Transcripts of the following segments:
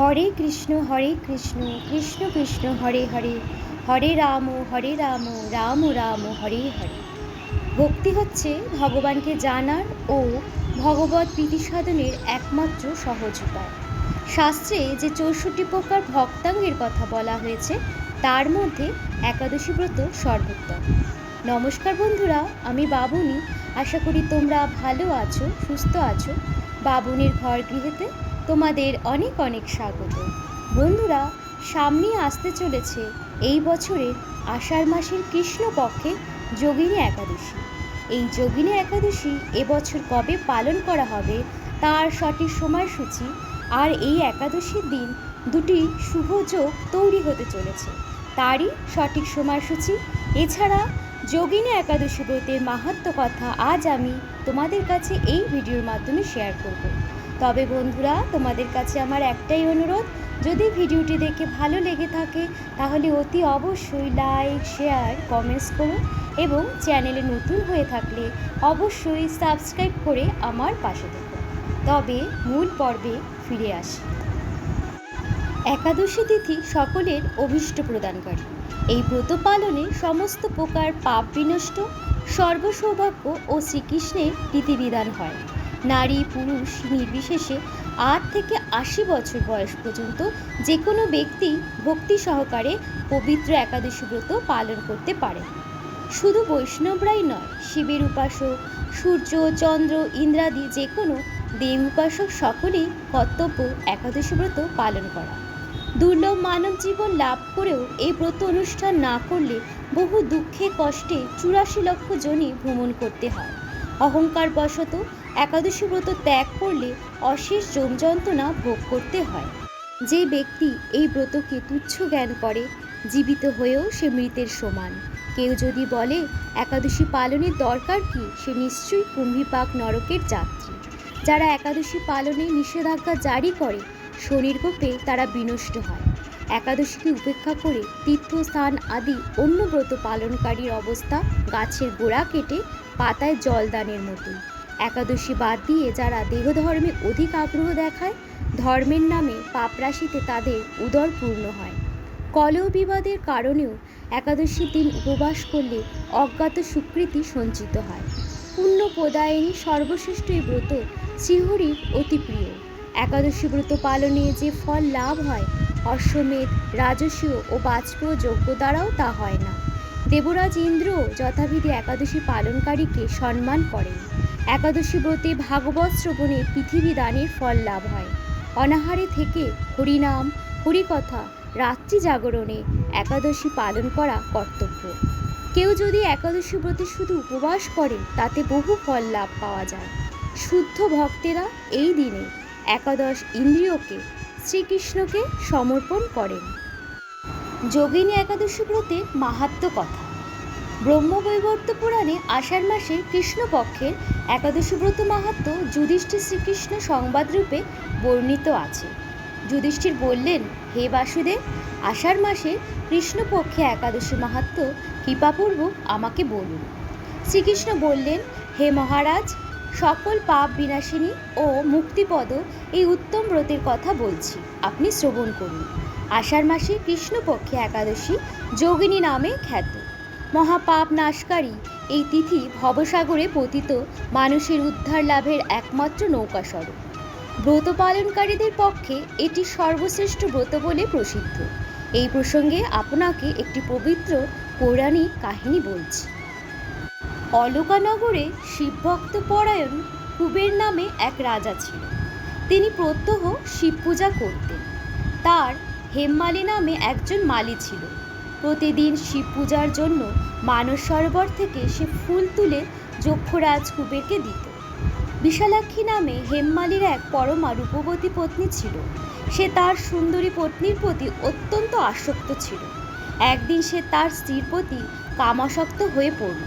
হরে কৃষ্ণ হরে কৃষ্ণ কৃষ্ণ কৃষ্ণ, হরে হরে হরে রাম হরে রাম রাম রাম, হরে হরে। ভক্তি হচ্ছে ভগবানকে জানার ও ভগবত প্রীতি সাধনের একমাত্র সহজ উপায়। শাস্ত্রে যে চৌষট্টি প্রকার ভক্তাঙ্গের কথা বলা হয়েছে, তার মধ্যে একাদশী ব্রত সর্বোত্তম। নমস্কার বন্ধুরা, আমি বাবুনি। আশা করি তোমরা ভালো আছো, সুস্থ আছো। বাবুনির ঘর গৃহেতে তোমাদের অনেক অনেক স্বাগত। বন্ধুরা, সামনে আসতে চলেছে এই বছরের আষাঢ় মাসের কৃষ্ণপক্ষে যোগিনী একাদশী। এই যোগিনী একাদশী এবছর কবে পালন করা হবে তার সঠিক সময়সূচি আর এই একাদশীর দিন দুটি শুভ যোগ তৈরি হতে চলেছে। তারই সঠিক সময়সূচি। এছাড়া যোগিনী একাদশী ব্রতের মাহাত্ম কথা আজ আমি তোমাদের কাছে এই ভিডিওর মাধ্যমে শেয়ার করব। তবে বন্ধুরা, তোমাদের কাছে আমার একটাই অনুরোধ, যদি ভিডিওটি দেখে ভালো লেগে থাকে, তাহলে অতি অবশ্যই লাইক, শেয়ার, কমেন্টস করুন এবং চ্যানেলে নতুন হয়ে থাকলে অবশ্যই সাবস্ক্রাইব করে আমার পাশে থেকো। তবে মূল পর্বে ফিরে আসি। একাদশী তিথি সকলের অভীষ্ট প্রদানকারী। এই ব্রত পালনে সমস্ত প্রকার পাপ বিনষ্ট, সর্বসৌভাগ্য ও শ্রীকৃষ্ণের রীতিবিধান হয়। নারী, পুরুষ, নির্বিশেষে আট থেকে আশি বছর বয়স পর্যন্ত যে কোনো ব্যক্তি ভক্তি সহকারে পবিত্র একাদশী ব্রত পালন করতে পারে। শুধু বৈষ্ণবরাই নয়, শিবের উপাসক, সূর্য, চন্দ্র, ইন্দ্রাদি যে কোনো দেব উপাসক সকলেই কর্তব্য একাদশী ব্রত পালন করা। দুর্লভ মানব জীবন লাভ করেও এই ব্রত অনুষ্ঠান না করলে বহু দুঃখে, কষ্টে চুরাশি লক্ষ জনই ভ্রমণ করতে হয়। অহংকার বশত একাদশী ব্রত ত্যাগ করলে অশেষ জম যন্ত্রণা ভোগ করতে হয়। যে ব্যক্তি এই ব্রতকে তুচ্ছ জ্ঞান করে, জীবিত হয়েও সে মৃতের সমান। কেউ যদি বলে, একাদশী পালনের দরকার কি? সে নিশ্চয়ই কুম্ভীপাক নরকের যাত্রী। যারা একাদশী পালনে নিষেধাজ্ঞা জারি করে শনির তারা বিনষ্ট হয়। একাদশীকে উপেক্ষা করে তীর্থস্থান আদি অন্য ব্রত পালনকারীর অবস্থা গাছের গোড়া কেটে পাতায় জলদানের মতোই। একাদশী বাদ দিয়ে যারা দেহধর্মে অধিক আগ্রহ দেখায়, ধর্মের নামে পাপরাশিতে তাদের উদর পূর্ণ হয়। কলহ বিবাদের কারণেও একাদশীর দিন উপবাস করলে অজ্ঞাত স্বীকৃতি সঞ্চিত হয়। পুণ্য প্রদায়িনী সর্বশ্রেষ্ঠ এই ব্রত শ্রীহরির অতি প্রিয়। একাদশী ব্রত পালনে যে ফল লাভ হয়, অশ্বমেধ রাজস্বীয় ও বাজপেয় যোগ্য দ্বারাও তা হয় না। দেবরাজ ইন্দ্র যথাবিধি একাদশী পালনকারীকে সম্মান করেন। একাদশী ব্রতে ভাগবত শ্রবণে পৃথিবী দানের ফল লাভ হয়। অনাহারে থেকে হরিনাম, হরিকথা, রাত্রি জাগরণে একাদশী পালন করা কর্তব্য। কেউ যদি একাদশী ব্রতে শুধু উপবাস করে তাতে বহু ফল লাভ পাওয়া যায়। শুদ্ধ ভক্তেরা এই দিনে একাদশ ইন্দ্রিয়কে, শ্রীকৃষ্ণকে সমর্পণ করেন। যোগিনী একাদশী ব্রতে মাহাত্ম কথা। ব্রহ্মবৈবর্ত পুরাণে আষাঢ় মাসে কৃষ্ণপক্ষের একাদশী ব্রত মাহাত্ম যুধিষ্ঠির শ্রীকৃষ্ণ সংবাদরূপে বর্ণিত আছে। যুধিষ্ঠির বললেন, হে বাসুদেব, আষাঢ় মাসে কৃষ্ণপক্ষে একাদশী মাহাত্ম কৃপাপূর্বক আমাকে বলুন। শ্রীকৃষ্ণ বললেন, হে মহারাজ, সকল পাপ বিনাশিনী ও মুক্তিপদ এই উত্তম ব্রতের কথা বলছি, আপনি শ্রবণ করুন। আষাঢ় মাসে কৃষ্ণপক্ষে একাদশী যোগিনী নামে খ্যাত। মহাপাপ নাশকারী। এই তিথি ভবসাগরে পতিত মানুষের উদ্ধার লাভের একমাত্র নৌকাস্বরূপ। ব্রত পালনকারীদের পক্ষে এটি সর্বশ্রেষ্ঠ ব্রত বলে প্রসিদ্ধ। এই প্রসঙ্গে আপনাকে একটি পবিত্র পৌরাণিক কাহিনী বলছি। অলকানগরে শিবভক্ত পরায়ণ কুবের নামে এক রাজা ছিল। তিনি প্রত্যহ শিব পূজা করতেন। তার হেমমালি নামে একজন মালি ছিল। প্রতিদিন শিব পূজার জন্য মানস সরোবর থেকে সে ফুল তুলে যক্ষরাজ কুবেরকে দিত। বিশালাক্ষী নামে হেমমালির এক পরমা রূপবতী পত্নী ছিল। সে তার সুন্দরী পত্নীর প্রতি অত্যন্ত আসক্ত ছিল। একদিন সে তার স্ত্রীর প্রতি কামাসক্ত হয়ে পড়ল।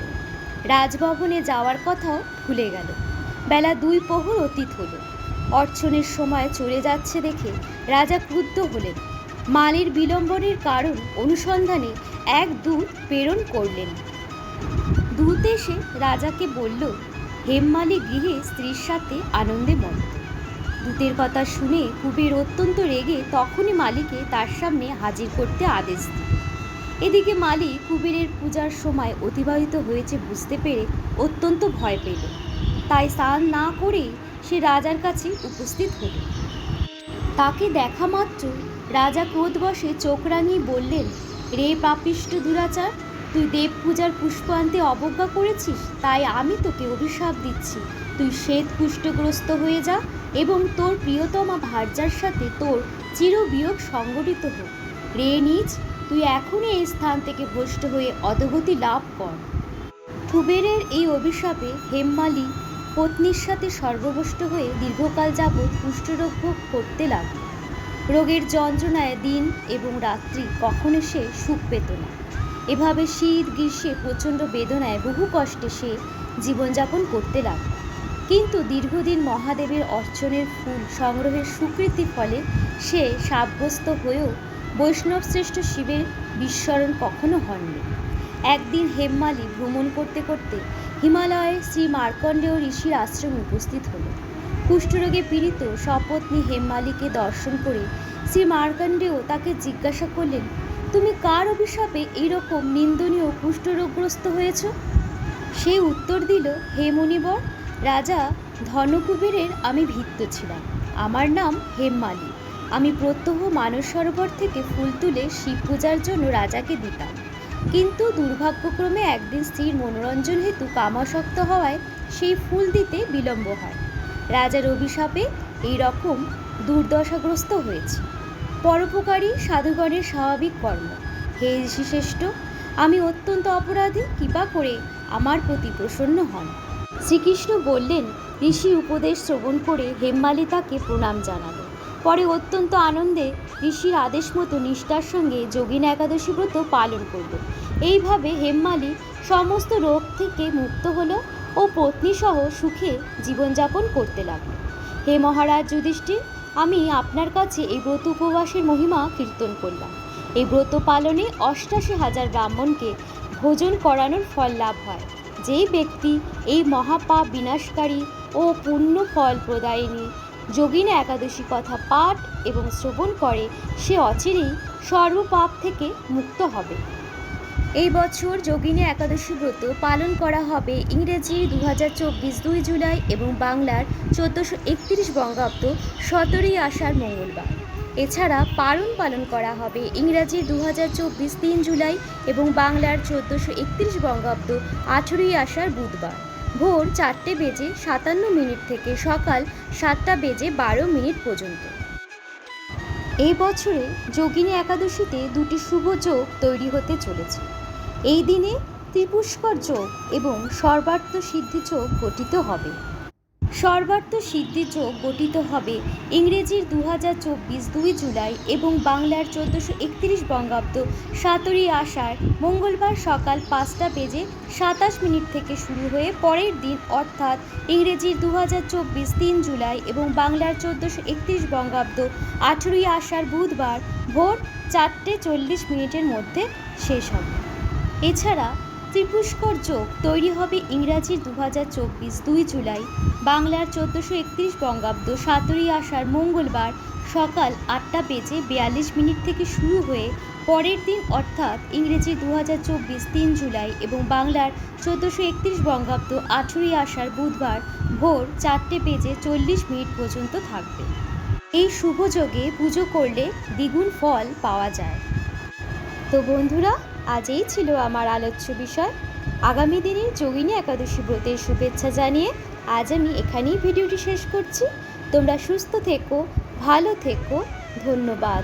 রাজভবনে যাওয়ার কথাও ভুলে গেল। বেলা দুই প্রহর অতীত হলো। অর্চনের সময় চলে যাচ্ছে দেখে রাজা ক্রুদ্ধ হলেন। মালির বিলম্বনের কারণ অনুসন্ধানে এক দূত প্রেরণ করলেন। দূত এসে রাজাকে বলল, হেমমালি গৃহে স্ত্রীর সাথে আনন্দে মত্ত দূতের কথা শুনে কুবের অত্যন্ত রেগে তখনই মালিকে তার সামনে হাজির করতে আদেশ দিল। এদিকে মালি কুবেরের পূজার সময় অতিবাহিত হয়েছে বুঝতে পেরে অত্যন্ত ভয় পেল। তাই স্নান না করেই সে রাজার কাছে উপস্থিত হল। তাকে দেখা মাত্র রাজা ক্রোধবশে চোখ রাঙিয়ে বললেন, রে পাপিষ্ট দুরাচার, তুই দেব পূজার পুষ্প আনতে অবজ্ঞা করেছিস? তাই আমি তোকে অভিশাপ দিচ্ছি। তুই শ্বেত কুষ্ঠগ্রস্ত হয়ে যা এবং তোর প্রিয়তমা ভার্যার সাথে তোর চিরবিয়োগ সংগঠিত হোক রে নিজ তুই এখনই এই স্থান থেকে ভ্রষ্ট হয়ে অধগতি লাভ কর কুবেরের এই অভিশাপে হেমমালি পত্নীর সাথে সর্বভষ্ট হয়ে দীর্ঘকাল যাবৎ কুষ্ঠরোগ ভোগ করতে লাগল। রোগের যন্ত্রণায় দিন এবং রাত্রি কখনো সে সুখ পেত না। এভাবে শীত, গ্রীষ্মে প্রচণ্ড বেদনায় বহু কষ্টে সে জীবনযাপন করতে লাগল। কিন্তু দীর্ঘদিন মহাদেবের অর্চনের ফুল সংগ্রহের স্বীকৃতির ফলে সে সাব্যস্ত হয়েও বৈষ্ণব শ্রেষ্ঠ শিবের বিস্মরণ কখনো হননি। একদিন হেমমালি ভ্রমণ করতে করতে হিমালয়ে শ্রী মার্কণ্ডেয় ঋষির আশ্রমে উপস্থিত হলো। কুষ্ঠরোগে পীড়িত সপত্নী হেমমালিকে দর্শন করে শ্রী মার্কণ্ডেয় তাকে জিজ্ঞাসা করলেন, তুমি কার অভিশাপে এইরকম নিন্দনীয় কুষ্ঠরোগগ্রস্ত হয়েছ? সে উত্তর দিল, হে মুনিবর, রাজা ধনকুবেরের আমি ভিত্ত ছিলাম। আমার নাম হেমমালি। আমি প্রত্যহ মানস সরোবর থেকে ফুল তুলে শিব পূজার জন্য রাজাকে দিতাম। কিন্তু দুর্ভাগ্যক্রমে একদিন স্ত্রীর মনোরঞ্জন হেতু কামাসক্ত হওয়ায় সেই ফুল দিতে বিলম্ব হয়। রাজার অভিশাপে এই রকম দুর্দশাগ্রস্ত হয়েছে। পরোপকারী সাধুগণের স্বাভাবিক কর্ম। হে ঋষিশ্রেষ্ঠ, আমি অত্যন্ত অপরাধী কৃপা করে আমার প্রতি প্রসন্ন হন? শ্রীকৃষ্ণ বললেন, ঋষি উপদেশ শ্রবণ করে হেমমালি তাকে প্রণাম জানালো পরে অত্যন্ত আনন্দে ঋষির আদেশ মতো নিষ্ঠার সঙ্গে যোগিন একাদশী ব্রত পালন করল এইভাবে হেমমালি সমস্ত রোগ থেকে মুক্ত হলো ও পত্নীসহ সুখে জীবনযাপন করতে লাগল। হে মহারাজ যুধিষ্ঠির, আমি আপনার কাছে এই ব্রত উপবাসের মহিমা কীর্তন করলাম। এই ব্রত পালনে অষ্টাশি হাজার ব্রাহ্মণকে ভোজন করানোর ফল লাভ হয়। যেই ব্যক্তি এই মহাপাপ বিনাশকারী ও পূর্ণ ফল প্রদায়িনী, যোগিনী একাদশী কথা পাঠ এবং শ্রবণ করে, সে অচিরেই সর্বপাপ থেকে মুক্ত হবে। এই বছর যোগিনী একাদশী ব্রত পালন করা হবে ইংরেজি দু হাজার চব্বিশ দুই জুলাই এবং বাংলার চোদ্দোশো একত্রিশ বঙ্গাব্দ সতেরোই আষাঢ় মঙ্গলবার। এছাড়া পারণ পালন করা হবে ইংরাজি দু হাজার চব্বিশ তিন জুলাই এবং বাংলার চোদ্দোশো একত্রিশ বঙ্গাব্দ আঠেরোই আষাঢ় বুধবার। ভোর চারটে বেজে সাতান্ন মিনিট থেকে সকাল সাতটা বেজে বারো মিনিট পর্যন্ত। এই বছরে যোগিনী একাদশীতে দুটি শুভ যোগ তৈরি হতে চলেছে। এই দিনে ত্রিপুষ্কর যোগ এবং সর্বার্থ সিদ্ধি যোগ গঠিত হবে। সর্বার্থ সিদ্ধি যোগ গঠিত হবে ইংরেজির দু হাজার চব্বিশ দুই জুলাই এবং বাংলার চোদ্দোশো একত্রিশ বঙ্গাব্দ সাতই আষাঢ় মঙ্গলবার সকাল পাঁচটা বেজে সাতাশ মিনিট থেকে শুরু হয়ে পরের দিন অর্থাৎ ইংরেজির দু হাজার চব্বিশ তিন জুলাই এবং বাংলার চোদ্দোশো একত্রিশ বঙ্গাব্দ আঠেরোই আষাঢ় বুধবার ভোর চারটে চল্লিশ মিনিটের মধ্যে শেষ হবে। এছাড়া ত্রিপুষ্কর যোগ তৈরি হবে ইংরাজির দু হাজার চব্বিশ দুই জুলাই। বাংলার চোদ্দোশো একত্রিশ বঙ্গাব্দ সাতই আষাঢ় মঙ্গলবার সকাল আটটা বেজে বিয়াল্লিশ মিনিট থেকে শুরু হয়ে পরের দিন অর্থাৎ ইংরেজি দু হাজার চব্বিশ তিন জুলাই এবং বাংলার চোদ্দোশো একত্রিশ বঙ্গাব্দ আঠেরোই আষাঢ় বুধবার ভোর চারটে বেজে চল্লিশ মিনিট পর্যন্ত থাকবে। এই শুভযোগে পুজো করলে দ্বিগুণ ফল পাওয়া যায়। তো বন্ধুরা আজ এই ছিল আমার আলোচ্য বিষয়। আগামী দিনে যোগিনী একাদশী ব্রতের শুভেচ্ছা জানিয়ে আজ আমি এখানেই ভিডিওটি শেষ করছি। তোমরা সুস্থ থেকো, ভালো থেকো। ধন্যবাদ।